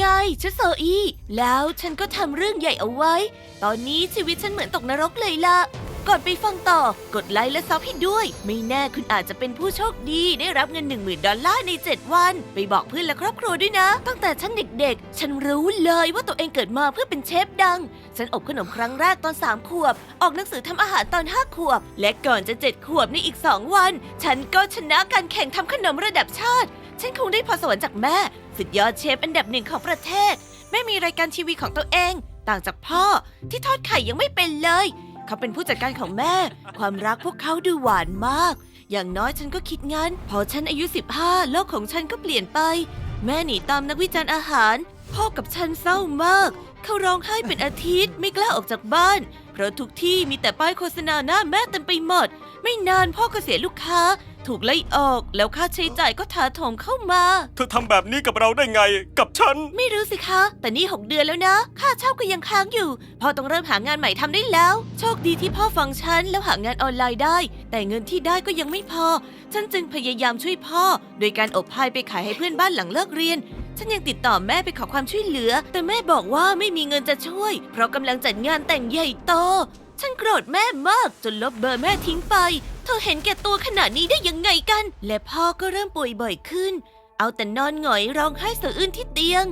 ไง ฉันโซอี แล้วฉันก็ทำเรื่องใหญ่เอาไว้ ตอนนี้ชีวิตฉันเหมือนตกนรกเลยล่ะ ก่อนไปฟังต่อ กดไลค์และซับให้ด้วย ไม่แน่คุณอาจจะเป็นผู้โชคดีได้รับเงิน 1 0,000 ดอลลาร์ใน 7 วัน ไปบอกเพื่อนและครอบครัวด้วยนะ ตั้งแต่ฉันเด็กๆ ฉันรู้เลยว่าตัวเองเกิดมาเพื่อเป็นเชฟดัง ฉันอบขนมครั้งแรกตอน 3 ขวบ ออกหนังสือทำอาหารตอน 5 ขวบ และก่อนจะ 7 ขวบในอีก 2 วัน ฉันก็ชนะการแข่งทำขนมระดับชาติ ฉันคงได้พรสวรรค์จากแม่ สุดยอดเชฟอันดับหนึ่งของประเทศ แม่มีรายการทีวีของตัวเอง ต่างจากพ่อที่ทอดไข่ยังไม่เป็นเลย เขาเป็นผู้จัดการของแม่ ความรักพวกเขาดูหวานมาก อย่างน้อยฉันก็คิดงั้น พอฉันอายุ 15 โลกของฉันก็เปลี่ยนไป แม่หนีตามนักวิจารณ์อาหาร พ่อกับฉันเศร้ามาก เขาร้องไห้เป็นอาทิตย์ไม่กล้าออกจากบ้าน เพราะทุกที่มีแต่ป้ายโฆษณาหน้าแม่เต็มไปหมด ไม่นานพ่อก็เสียลูกค้า ถูกไล่ออกแล้วค่าใช้จ่ายก็ถาโถมเข้ามา เธอทำแบบนี้กับเราได้ไง กับฉัน ไม่รู้สิคะ แต่นี่ 6 เดือนแล้วนะ ค่าเช่าก็ยังค้างอยู่ พ่อต้องเริ่มหางานใหม่ทำได้แล้ว โชคดีที่พ่อฟังฉันแล้วหางานออนไลน์ได้ แต่เงินที่ได้ก็ยังไม่พอ ฉันจึงพยายามช่วยพ่อ โดยการอบพายไปขายให้เพื่อนบ้านหลังเลิกเรียน ฉันยังติดต่อแม่ไปขอความช่วยเหลือ แต่แม่บอกว่าไม่มีเงินจะช่วย เพราะกำลังจัดงานแต่งใหญ่โต ฉันโกรธแม่มากจนลบเบอร์แม่ทิ้งไป เธอเห็นแก่ตัวขนาดนี้ได้ยังไงกัน และพ่อก็เริ่มป่วยบ่อยขึ้น เอาแต่นอนหงอยร้องไห้สะอื้นที่เตียง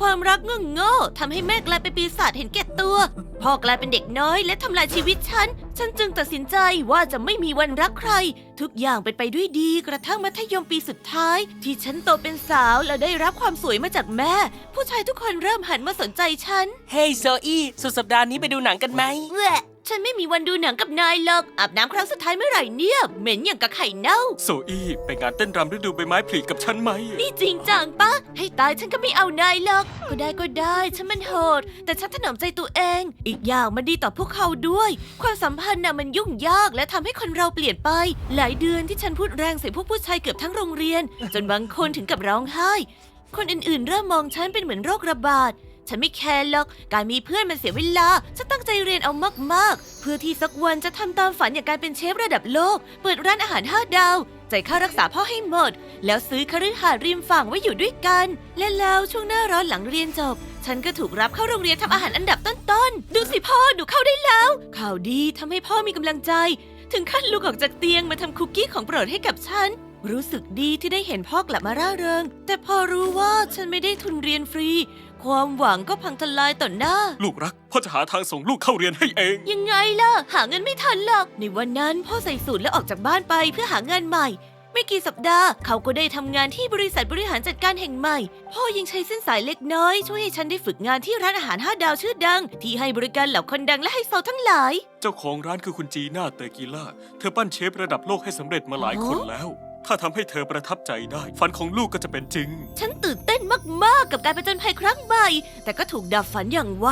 ความรักโง่โง่ๆทำให้แม่กลายเป็นปีศาจเห็นแก่ตัว พ่อกลายเป็นเด็กน้อยและทำลายชีวิตฉัน ฉันจึงตัดสินใจว่าจะไม่มีวันรักใคร ทุกอย่างเป็นไปด้วยดีกระทั่งมัธยมปีสุดท้าย ที่ฉันโตเป็นสาวและได้รับความสวยมาจากแม่ ผู้ชายทุกคนเริ่มหันมาสนใจฉัน เฮ้ยโซอี้สุดสัปดาห์นี้ไปดูหนังกันไหม แหวะ ฉันไม่มีวันดูหนังกับนายหรอก อาบน้ำครั้งสุดท้ายเมื่อไหร่เนี่ย เหม็นอย่างกับไข่เน่า โซอี้ไปงานเต้นรำฤดูใบไม้ผลิกับฉันไหม นี่จริงจังปะ ให้ตายฉันก็ไม่เอานายหรอก ก็ได้ก็ได้ ฉันมันโหด แต่ฉันถนอมใจตัวเอง อีกอย่างมันดีต่อพวกเขาด้วย ความสัมพันธ์น่ะมันยุ่งยากและทำให้คนเราเปลี่ยนไป หลายเดือนที่ฉันพูดแรงใส่พวกผู้ชายเกือบทั้งโรงเรียน จนบางคนถึงกับร้องไห้ คนอื่นๆ เริ่มมองฉันเป็นเหมือนโรคระบาด ฉันไม่แคร์หรอก การมีเพื่อนมันเสียเวลา ฉันตั้งใจเรียนเอามากๆ เพื่อที่สักวันจะทำตามฝันอย่างการเป็นเชฟระดับโลก เปิดร้านอาหารห้าดาว จ่ายค่ารักษาพ่อให้หมด แล้วซื้อคฤหาสน์ริมฝั่งไว้อยู่ด้วยกัน และแล้วช่วงหน้าร้อนหลังเรียนจบ ฉันก็ถูกรับเข้าโรงเรียนทำอาหารอันดับต้นๆ ดูสิพ่อหนูเข้าได้แล้ว ข่าวดีทำให้พ่อมีกำลังใจ ถึงขั้นลุกออกจากเตียงมาทำคุกกี้ของโปรดให้กับฉันรู้สึกดีที่ได้เห็นพ่อกลับมาร่าเริง แต่พอรู้ว่าฉันไม่ได้ทุนเรียนฟรี ความหวังก็พังทลายต่อหน้า ลูกรักพ่อจะหาทางส่งลูกเข้าเรียนให้เอง ยังไงล่ะ หาเงินไม่ทันหรอก ในวันนั้นพ่อใส่สูตรและออกจากบ้านไปเพื่อหางานใหม่ ไม่กี่สัปดาห์ เขาก็ได้ทำงานที่บริษัทบริหารจัดการแห่งใหม่ พ่อยังใช้เส้นสายเล็กน้อย ช่วยให้ฉันได้ฝึกงานที่ร้านอาหารห้าดาวชื่อดัง ที่ให้บริการเหล่าคนดังและไฮโซทั้งหลาย เจ้าของร้านคือคุณจีน่าเตอร์กีล่า เธอปั้นเชฟระดับโลกให้สำเร็จมาหลายคนแล้ว ถ้าทำให้เธอประทับใจได้ ฝันของลูกก็จะเป็นจริง ฉันตื่นเต้นมาก ๆ กับการไปจนภัยครั้งใหม่ แต่ก็ถูกดับฝันอย่างไว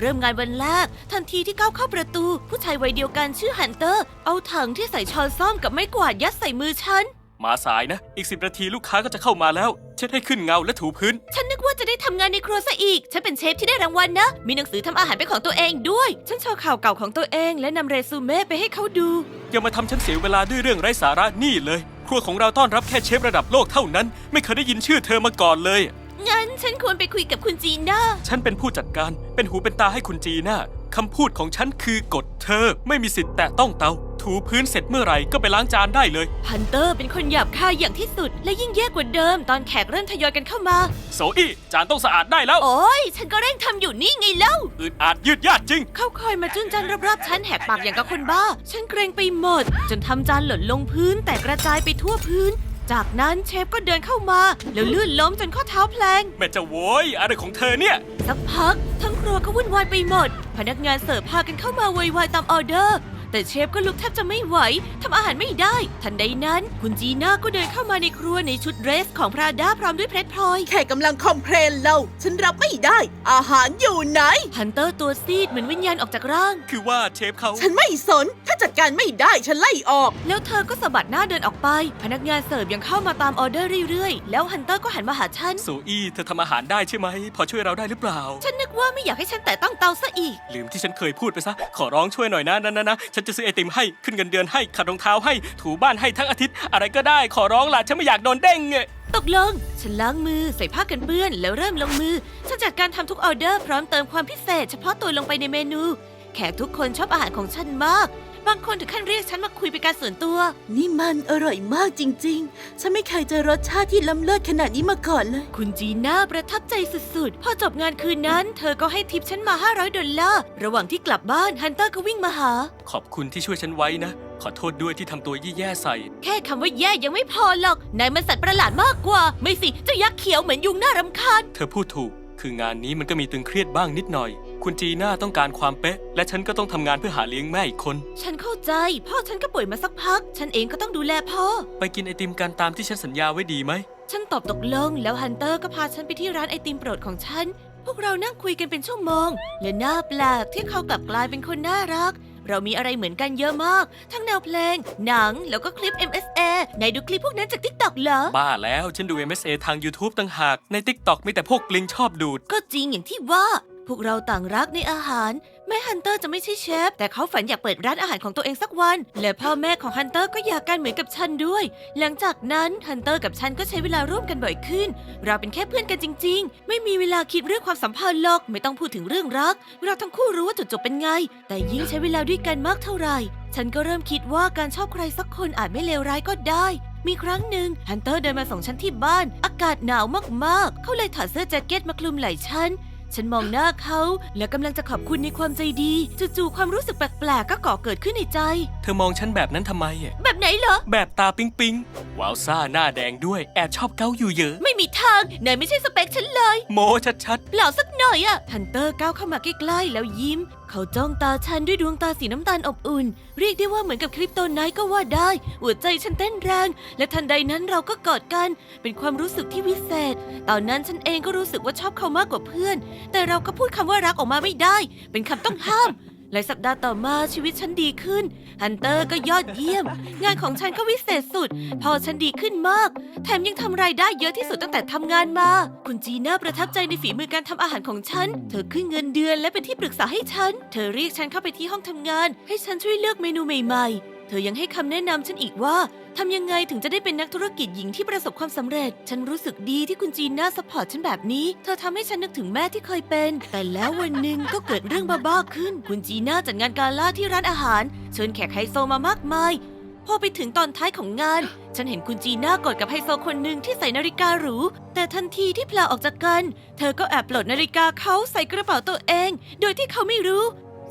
เริ่มงานวันแรก ทันทีที่ก้าวเข้าประตู ผู้ชายวัยเดียวกันชื่อฮันเตอร์ เอาถังที่ใส่ช้อนซ่อมกับไม้กวาดยัดใส่มือฉัน มาสายนะ อีกสิบนาทีลูกค้าก็จะเข้ามาแล้ว เช็ดให้ขึ้นเงาและถูพื้น ฉันนึกว่าจะได้ทำงานในครัวซะอีก ฉันเป็นเชฟที่ได้รางวัลนะ มีหนังสือทำอาหารเป็นของตัวเองด้วย ฉันโชว์ข่าวเก่าของตัวเอง และนำเรซูเม่ไปให้เขาดู อย่ามาทำฉันเสียเวลาด้วยเรื่องไร้สาระนี่เลย ครัวของเราต้อนรับแค่เชฟระดับโลกเท่านั้น ไม่เคยได้ยินชื่อเธอมาก่อนเลย งั้นฉันควรไปคุยกับคุณจีน่า ฉันเป็นผู้จัดการ เป็นหูเป็นตาให้คุณจีน่า คำพูดของฉันคือกฎเธอไม่มีสิทธิ์แตะต้องเตา ถูพื้นเสร็จเมื่อไหร่ก็ไปล้างจานได้เลย ฮันเตอร์เป็นคนหยาบคายอย่างที่สุด และยิ่งแย่กว่าเดิมตอนแขกเริ่มทยอยกันเข้ามา โซอี้จานต้องสะอาดได้แล้ว โอ้ยฉันก็เร่งทำอยู่นี่ไงเล่าอึดอาดยืดยาดจริง เขาคอยมาจุนจันรอบๆฉันแหกปากอย่างกับคนบ้า ฉันเกรงไปหมด จนทำจานหล่นลงพื้นแตกกระจายไปทั่วพื้น จากนั้นเชฟก็เดินเข้ามา แล้วลื่นล้มจนข้อเท้าแพลง แม่จะโวยอะไรของเธอเนี่ย สักพัก ทั้งครัวก็วุ่นวายไปหมด พนักงานเสิร์ฟพากันเข้ามาโวยวายตามออเดอร์ แต่เชฟก็ลุกแทบจะไม่ไหวทำอาหารไม่ได้ ทันใดนั้น คุณจีน่าก็เดินเข้ามาในครัวในชุดเดรสของพราด้าพร้อมด้วยเพชรพลอย แค่กำลังคอมเพลนเรา ฉันรับไม่ได้ อาหารอยู่ไหน ฮันเตอร์ตัวซีดเหมือนวิญญาณออกจากร่าง คือว่าเชฟเขาฉันไม่สน ถ้าจัดการไม่ได้ฉันไล่ออก แล้วเธอก็สะบัดหน้าเดินออกไป พนักงานเสิร์ฟยังเข้ามาตามออเดอร์เรื่อยๆ แล้วฮันเตอร์ก็หันมาหาฉัน โซอี้เธอทำอาหารได้ใช่ไหม พอช่วยเราได้หรือเปล่า ฉันนึกว่าไม่อยากให้ฉันแต่ต้องเตาซะอีก ลืมที่ฉันเคยพูดไปซะ ขอร้องช่วยหน่อยนะนะนะนะฉันจะซื้อไอติมให้ขึ้นเงินเดือนให้ขัดรองเท้าให้ถูบ้านให้ทั้งอาทิตย์ อะไรก็ได้ขอร้องล่ะฉันไม่อยากโดนเด้งเงตกลง ฉันล้างมือใส่ผ้ากันเปื้อนแล้วเริ่มลงมือ ฉันจัดการทำทุกออเดอร์พร้อมเติมความพิเศษ เฉพาะตัวลงไปในเมนู แขกทุกคนชอบอาหารของฉันมาก บางคนถึงขั้นเรียกฉันมาคุยเป็นการส่วนตัว นี่มันอร่อยมากจริง ๆ ฉันไม่เคยเจอรสชาติที่ล้ำเลิศขนาดนี้มาก่อนเลย คุณจีน่าประทับใจสุดๆ พอจบงานคืนนั้น เธอก็ให้ทิปฉันมา 500 ดอลลาร์ ระหว่างที่กลับบ้านฮันเตอร์ก็วิ่งมาหา ขอบคุณที่ช่วยฉันไว้นะ ขอโทษด้วยที่ทำตัวยี่แย่ใส่ แค่คำว่าแย่ยังไม่พอหรอก นายมันสัตว์ประหลาดมากกว่า ไม่สิเจ้ายักษ์เขียวเหมือนยุงน่ารำคาญ เธอพูดถูก คืองานนี้มันก็มีตึงเครียดบ้างนิดหน่อย คุณจีน่าต้องการความเป๊ะ และฉันก็ต้องทำงานเพื่อหาเลี้ยงแม่อีกคน ฉันเข้าใจ พ่อฉันก็ป่วยมาสักพัก ฉันเองก็ต้องดูแลพ่อ ไปกินไอติมกันตามที่ฉันสัญญาไว้ดีไหม ฉันตอบตกลง แล้วฮันเตอร์ก็พาฉันไปที่ร้านไอติมโปรดของฉัน พวกเรานั่งคุยกันเป็นชั่วโมง และน่าแปลกที่เขากลับกลายเป็นคนน่ารัก เรามีอะไรเหมือนกันเยอะมาก ทั้งแนวเพลง หนัง แล้วก็คลิป MSA ไหนดูคลิปพวกนั้นจากทิกตอกเหรอ บ้าแล้วฉันดู MSA ทาง YouTube ต่างหาก ใน TikTok มีแต่พวกกลิงชอบดูด ก็จริงอย่างที่ว่า พวกเราต่างรักในอาหาร แม่ฮันเตอร์จะไม่ใช่เชฟ แต่เขาฝันอยากเปิดร้านอาหารของตัวเองสักวัน และพ่อแม่ของฮันเตอร์ก็อยากกันเหมือนกับฉันด้วย หลังจากนั้นฮันเตอร์กับฉันก็ใช้เวลาร่วมกันบ่อยขึ้น เราเป็นแค่เพื่อนกันจริง ๆ ไม่มีเวลาคิดเรื่องความสัมพันธ์หรอกไม่ต้องพูดถึงเรื่องรัก เราทั้งคู่รู้ว่าจุดจบเป็นไง แต่ยิ่งใช้เวลาด้วยกันมากเท่าไหร่ฉันก็เริ่มคิดว่าการชอบใครสักคนอาจไม่เลวร้ายก็ได้ มีครั้งหนึ่งฮันเตอร์เดินมาส่งฉันที่บ้าน อากาศหนาวมากๆ เขาเลยถอดเสื้อแจ็คเก็ตมาคลุมไหล่ฉัน ฉันมองหน้าเขาและกำลังจะขอบคุณในความใจดี จู่ๆความรู้สึกแปลกๆก็ก่อเกิดขึ้นในใจ เธอมองฉันแบบนั้นทำไมอะแบบไหนเหรอ แบบตาปิ๊งปิงว้าวซ่าหน้าแดงด้วย แอบชอบเกาอยู่เยอะ ไม่มีทางนายไม่ใช่สเปคฉันเลย โมชัดเปล่าสักหน่อยอะฮันเตอร์ก้าวเข้ามาใกล้ๆแล้วยิ้ม เขาจ้องตาฉันด้วยดวงตาสีน้ำตาลอบอุ่น เรียกได้ว่าเหมือนกับคริปโตไนท์ก็ว่าได้ หัวใจฉันเต้นแรง และทันใดนั้นเราก็กอดกัน เป็นความรู้สึกที่วิเศษ ตอนนั้นฉันเองก็รู้สึกว่าชอบเขามากกว่าเพื่อน แต่เราก็พูดคำว่ารักออกมาไม่ได้ เป็นคำต้องห้าม หลายสัปดาห์ต่อมาชีวิตฉันดีขึ้น ฮันเตอร์ก็ยอดเยี่ยม งานของฉันก็วิเศษสุด พอฉันดีขึ้นมาก แถมยังทำรายได้เยอะที่สุดตั้งแต่ทำงานมา คุณจีน่าประทับใจในฝีมือการทำอาหารของฉัน เธอขึ้นเงินเดือนและเป็นที่ปรึกษาให้ฉัน เธอเรียกฉันเข้าไปที่ห้องทำงาน ให้ฉันช่วยเลือกเมนูใหม่ ๆ เธอยังให้คำแนะนำฉันอีกว่า ทำยังไงถึงจะได้เป็นนักธุรกิจหญิงที่ประสบความสำเร็จ ฉันรู้สึกดีที่คุณจีน่าสปอร์ตฉันแบบนี้ เธอทำให้ฉันนึกถึงแม่ที่เคยเป็น แต่แล้ววันหนึ่งก็เกิดเรื่องบ้าๆขึ้น คุณจีน่าจัดงานกาล่าที่ร้านอาหาร เชิญแขกไฮโซมามากมาย พอไปถึงตอนท้ายของงาน ฉันเห็นคุณจีน่ากอดกับไฮโซคนหนึ่งที่ใส่นาฬิกาหรู แต่ทันทีที่พลาออกจากกัน เธอก็แอบปลดนาฬิกาเขาใส่กระเป๋าตัวเอง โดยที่เขาไม่รู้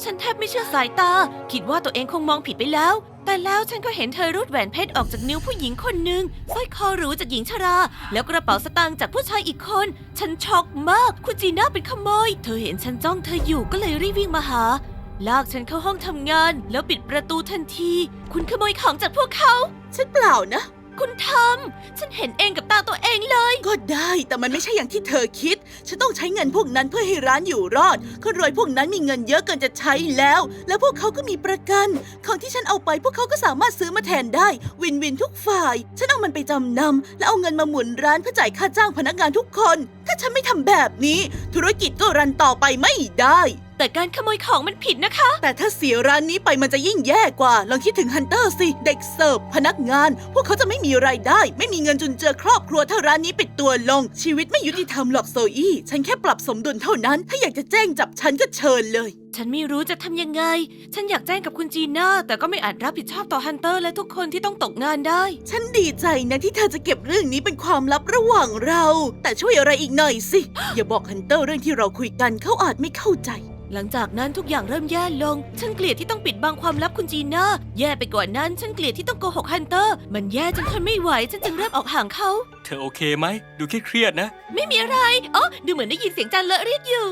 ฉันแทบไม่เชื่อสายตา คิดว่าตัวเองคงมองผิดไปแล้ว แต่แล้วฉันก็เห็นเธอรูดแหวนเพชรออกจากนิ้วผู้หญิงคนหนึ่งสร้อยคอหรูจากหญิงชรา แล้วกระเป๋าสตางค์จากผู้ชายอีกคน ฉันช็อกมาก คุณจีน่าเป็นขโมย เธอเห็นฉันจ้องเธออยู่ก็เลยรีบวิ่งมาหา ลากฉันเข้าห้องทำงาน แล้วปิดประตูทันที คุณขโมยของจากพวกเขา ฉันเปล่านะ คุณทำฉันเห็นเองกับตาตัวเองเลย ก็ได้แต่มันไม่ใช่อย่างที่เธอคิด ฉันต้องใช้เงินพวกนั้นเพื่อให้ร้านอยู่รอดคนรวยพวกนั้นมีเงินเยอะเกินจะใช้แล้ว และพวกเขาก็มีประกันของที่ฉันเอาไปพวกเขาก็สามารถซื้อมาแทนได้ วินวินทุกฝ่าย ฉันเอามันไปจำนำและเอาเงินมาหมุนร้านเพื่อจ่ายค่าจ้างพนักงานทุกคน ถ้าฉันไม่ทำแบบนี้ ธุรกิจก็รันต่อไปไม่ได้ แต่การขโมยของมันผิดนะคะ แต่ถ้าเสียร้านนี้ไปมันจะยิ่งแย่กว่า ลองคิดถึงฮันเตอร์สิ เด็กเสิร์ฟ พนักงาน พวกเขาจะไม่มีไรายได้ ไม่มีเงินจุนเจือครอบครัวถ้าร้านนี้ปิดตัวลง ชีวิตไม่ยุติธรรมหรอกโซอี้ ฉันแค่ปรับสมดุลเท่านั้น ถ้าอยากจะแจ้งจับฉันก็เชิญเลยฉันไม่รู้จะทำยังไง ฉันอยากแจ้งกับคุณจีน่า แต่ก็ไม่อาจรับผิดชอบต่อฮันเตอร์และทุกคนที่ต้องตกงานได้ ฉันดีใจนะที่เธอจะเก็บเรื่องนี้เป็นความลับระหว่างเรา แต่ช่วยอะไรอีกหน่อยสิ อย่าบอกฮันเตอร์เรื่องที่เราคุยกันเขาอาจไม่เข้าใจ หลังจากนั้นทุกอย่างเริ่มแย่ลง ฉันเกลียดที่ต้องปิดบังความลับคุณจีน่า แย่ไปกว่านั้น ฉันเกลียดที่ต้องโกหกฮันเตอร์ มันแย่จนทนไม่ไหว ฉันจึงเริ่มออกห่างเขาๆเธอโอเคไหม ดูเครียดๆนะ ไม่มีอะไร อ๋อ ดูเหมือนได้ยินเสียงจานเลอะเรียกอยู่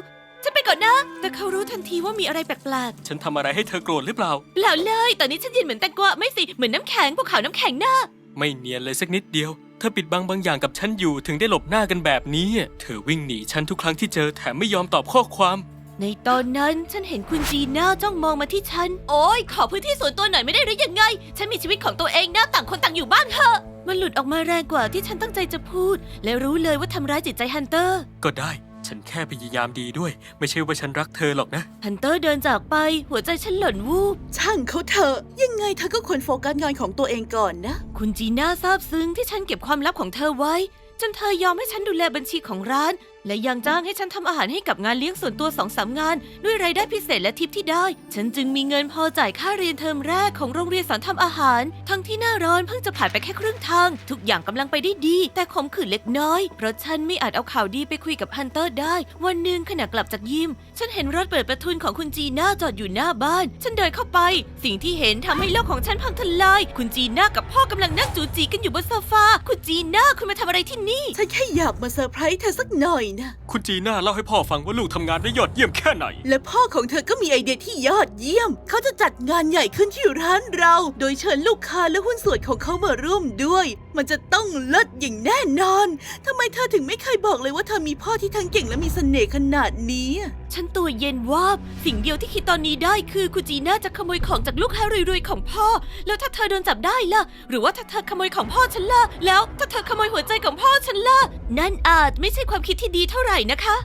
ฉันไปก่อนนะ แต่เขารู้ทันทีว่ามีอะไรแปลกฉันทำอะไรให้เธอโกรธหรือเปล่า ๆ เปล่าเลย ตอนนี้ฉันเย็นเหมือนแตงกวาไม่สิ เหมือนน้ำแข็งภูเขาน้ำแข็งหน้าไม่เนียนเลยสักนิดเดียว เธอปิดบังบางอย่างกับฉันอยู่ถึงได้หลบหน้ากันแบบนี้ เธอวิ่งหนีฉันทุกครั้งที่เจอแถมไม่ยอมตอบข้อความ ในตอนนั้นฉันเห็นคุณจีน่าจ้องมองมาที่ฉัน โอ้ยขอพื้นที่ส่วนตัวหน่อยไม่ได้หรือยังไง ฉันมีชีวิตของตัวเองนะต่างคนต่างอยู่บ้านเถอะ มันหลุดออกมาแรงกว่าที่ฉันตั้งใจจะพูด และรู้เลยว่าทำร้ายจิตใจฮันเตอร์ ก็ได้ ฉันแค่พยายามดีด้วย ไม่ใช่ว่าฉันรักเธอหรอกนะ ฮันเตอร์เดินจากไป หัวใจฉันหล่นวูบ ช่างเขาเถอะ ยังไงเธอก็ควรโฟกัสงานของตัวเองก่อนนะ คุณจีน่าซาบซึ้งที่ฉันเก็บความลับของเธอไว้ จนเธอยอมให้ฉันดูแลบัญชีของร้านและยังจ้างให้ฉันทำอาหารให้กับงานเลี้ยงส่วนตัวสองสามงาน ด้วยรายได้พิเศษและทิปที่ได้ ฉันจึงมีเงินพอจ่ายค่าเรียนเทอมแรกของโรงเรียนสอนทำอาหาร ทั้งที่หน้าร้อนเพิ่งจะผ่านไปแค่ครึ่งทาง ทุกอย่างกำลังไปได้ดี แต่ขมขื่นเล็กน้อย เพราะฉันไม่อาจเอาข่าวดีไปคุยกับฮันเตอร์ได้ วันหนึ่งขณะกลับจากยิม ฉันเห็นรถเปิดประทุนของคุณจีน่าจอดอยู่หน้าบ้าน ฉันเดินเข้าไป สิ่งที่เห็นทำให้โลกของฉันพังทลาย คุณจีน่ากับพ่อกำลังนั่งจูจีกันอยู่บนโซฟา คุณจีน่าคุณมาทำอะไรที่นี่ ฉันแค่อยากมาเซอร์ไพรส์เธอสักหน่อยนะ คุณจีน่าเล่าให้พ่อฟังว่าลูกทำงานได้ยอดเยี่ยมแค่ไหน และพ่อของเธอก็มีไอเดียที่ยอดเยี่ยม เขาจะจัดงานใหญ่ขึ้นที่ร้านเรา โดยเชิญลูกค้าและหุ้นส่วนของเขามาร่วมด้วย มันจะต้องเลิศอย่างแน่นอนทำไมเธอถึงไม่เคยบอกเลยว่าเธอมีพ่อที่ทั้งเก่งและมีเสน่ห์ขนาดนี้ ฉันตัวเย็นวาบสิ่งเดียวที่คิดตอนนี้ได้คือคุณจีน่าจะขโมยของจากลูกค้ารวยๆของพ่อ แล้วถ้าเธอโดนจับได้ล่ะ หรือว่าถ้าเธอขโมยของพ่อฉันล่ะ แล้วถ้าเธอขโมยหัวใจของพ่อฉันล่ะ นั่นอาจไม่ใช่ความคิดที่ดีเท่าไหร่นะคะ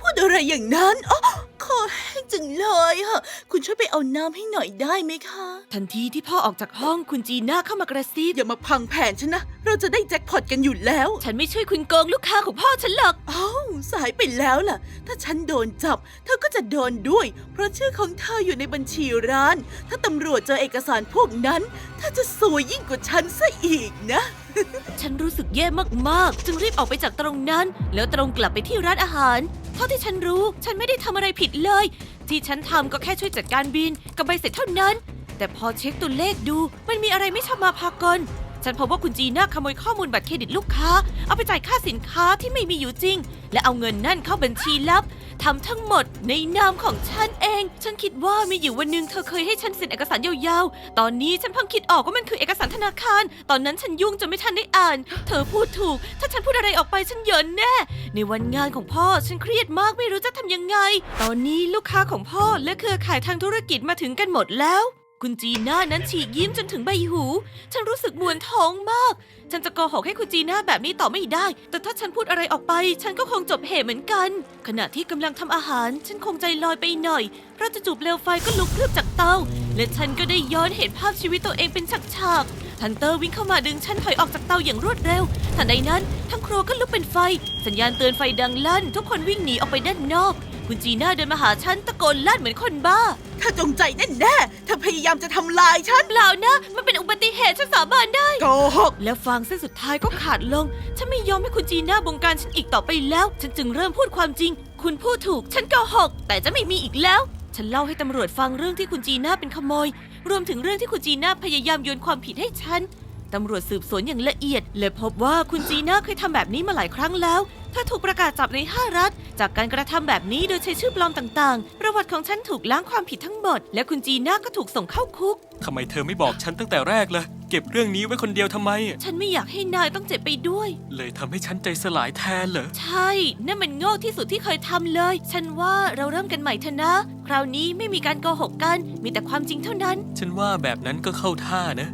พูดอะไรอย่างนั้นอ๋อคอแห้งจังเลยอะคุณช่วยไปเอาน้ำให้หน่อยได้ไหมคะ ทันทีที่พ่อออกจากห้องคุณจีน่าเข้ามากระซิบอย่ามาพังแผนฉันนะ เราจะได้แจ็คพอตกันอยู่แล้ว ฉันไม่ช่วยคุณโกงลูกค้าของพ่อฉันหรอกเอ้าสายไปแล้วล่ะ ถ้าฉันโดนจับ เธอก็จะโดนด้วย เพราะชื่อของเธออยู่ในบัญชีร้าน ถ้าตำรวจเจอเอกสารพวกนั้นเธอจะสวยยิ่งกว่าฉันซะอีกนะ ฉันรู้สึกแย่มากๆ จึงรีบออกไปจากตรงนั้น แล้วตรงกลับไปที่ร้านอาหาร เท่าที่ฉันรู้ ฉันไม่ได้ทำอะไรผิดเลย ที่ฉันทำก็แค่ช่วยจัดการบินกับใบเสร็จเท่านั้น แต่พอเช็คตัวเลขดู มันมีอะไรไม่ชอบมาพากล ฉันพบว่าคุณจีน่าขโมยข้อมูลบัตรเครดิตลูกค้า เอาไปจ่ายค่าสินค้าที่ไม่มีอยู่จริง และเอาเงินนั่นเข้าบัญชีลับทำทั้งหมดในนามของฉันเอง ฉันคิดว่ามีอยู่วันหนึ่งเธอเคยให้ฉันเซ็นเอกสารยาวๆ ตอนนี้ฉันเพิ่งคิดออกว่ามันคือเอกสารธนาคาร ตอนนั้นฉันยุ่งจนไม่ทันได้อ่าน เธอพูดถูก ถ้าฉันพูดอะไรออกไปฉันเหยินแน่ ในวันงานของพ่อฉันเครียดมากไม่รู้จะทำยังไง ตอนนี้ลูกค้าของพ่อและเครือข่ายทางธุรกิจมาถึงกันหมดแล้ว คุณจีน่านั้นฉีกยิ้มจนถึงใบหู ฉันรู้สึกมวนท้องมาก ฉันจะโกหกให้คุณจีน่าแบบนี้ต่อไม่ได้ แต่ถ้าฉันพูดอะไรออกไป ฉันก็คงจบเหตุเหมือนกัน ขณะที่กำลังทำอาหาร ฉันคงใจลอยไปหน่อย เพราะจู่ๆเปลวไฟก็ลุกพรึบจากเตา และฉันก็ได้ย้อนเห็นภาพชีวิตตัวเองเป็นฉากๆทันเตอร์วิ่งเข้ามาดึงฉันถอยออกจากเตาอย่างรวดเร็ว ทันใดนั้น ทั้งครัวก็ลุกเป็นไฟ สัญญาณเตือนไฟดังลั่น ทุกคนวิ่งหนีออกไปด้านนอก คุณจีน่าเดินมาหาฉันตะโกนลั่นเหมือนคนบ้าเธอจงใจแน่แน่ๆเธอพยายามจะทำลายฉัน เปล่านะ มันเป็นอุบัติเหตุฉันสาบานได้ โกหก และฟางเส้นสุดท้ายก็ขาดลง ฉันไม่ยอมให้คุณจีน่าบงการฉันอีกต่อไปแล้ว ฉันจึงเริ่มพูดความจริง คุณพูดถูก ฉันโกหก แต่จะไม่มีอีกแล้ว ฉันเล่าให้ตำรวจฟังเรื่องที่คุณจีน่าเป็นขโมย รวมถึงเรื่องที่คุณจีน่าพยายามโยนความผิดให้ฉัน ตำรวจสืบสวนอย่างละเอียดและพบว่าคุณจีน่าเคยทำแบบนี้มาหลายครั้งแล้วเธอถูกประกาศจับในห้ารัฐ จากการกระทำแบบนี้โดยใช้ชื่อปลอมต่างๆ ประวัติของฉันถูกล้างความผิดทั้งหมด และคุณจีน่าก็ถูกส่งเข้าคุก ทำไมเธอไม่บอกฉันตั้งแต่แรกเลยเก็บเรื่องนี้ไว้คนเดียวทำไม ฉันไม่อยากให้นายต้องเจ็บไปด้วย เลยทำให้ฉันใจสลายแทนเหรอ ใช่ นั่นมันโง่ที่สุดที่เคยทำเลย ฉันว่าเราเริ่มกันใหม่เถอะนะ คราวนี้ไม่มีการโกหกกัน มีแต่ความจริงเท่านั้น ฉันว่าแบบนั้นก็เข้าท่านะ